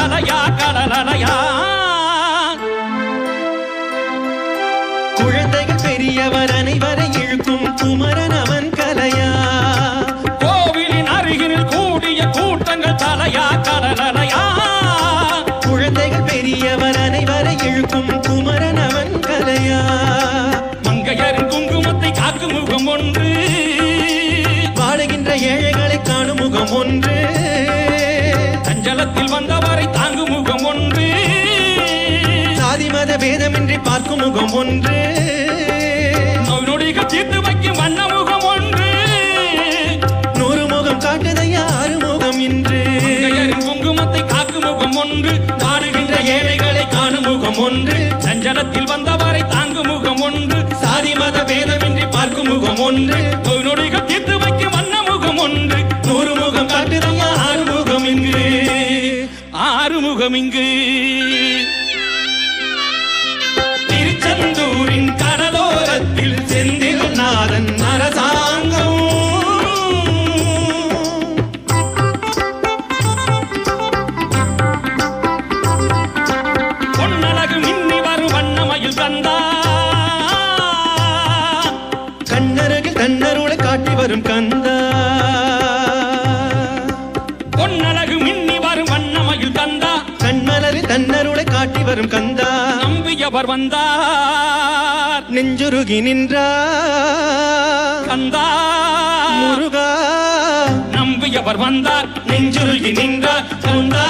தலையா கடலலையா குழந்தைகள் பெரியவர் அனைவரை இழுக்கும் குமரன் அவன் கலையா. கோவிலின் அருகினில் கூடிய கூட்டங்கள் தலையா கடலலையா குழந்தைகள் பெரியவர் அனைவரை இழுக்கும் குமரன் அவன் கலையா. மங்கையரின் குங்குமத்தை காக்கும் முகம் ஒன்று. வாழுகின்ற ஏழைகளை காணும் முகம் ஒன்று. சஞ்சலத்தில் வந்தவரை சாதி மத பேதமின்றி பார்க்கும் முகம் ஒன்று. நொடிகள் தீர்த்து வைக்கும் வண்ண முகம் ஒன்று. நூறு முகம் காட்டுதையா ஆறு முகம் இன்று. குங்குமத்தை காக்கும் முகம் ஒன்று. வாடுகின்ற ஏழைகளை காணும் முகம் ஒன்று. சஞ்சலத்தில் வந்தவரை தாங்கும் முகம் ஒன்று. சாதி மத பேதமின்றி பார்க்கும் முகம் ஒன்று. நொடிகள் தீர்த்து வைக்கும் வண்ண முகம் ஒன்று. நூறு முகம் காட்டுதையா ஆறு முகம் இங்கு. ஆறு முகம் இங்கு. வரும் கந்தா. பொன்னழகு மின்னி வரும் வண்ணமயில் கந்தா கண்மலரில் தன்னருளை காட்டி வரும் கந்தா. நம்பியவர் வந்தார். நெஞ்சுருகி நின்றா. கந்தா. முருகா. நம்பியவர் வந்தார். நெஞ்சுருகி நின்றார். கந்தா.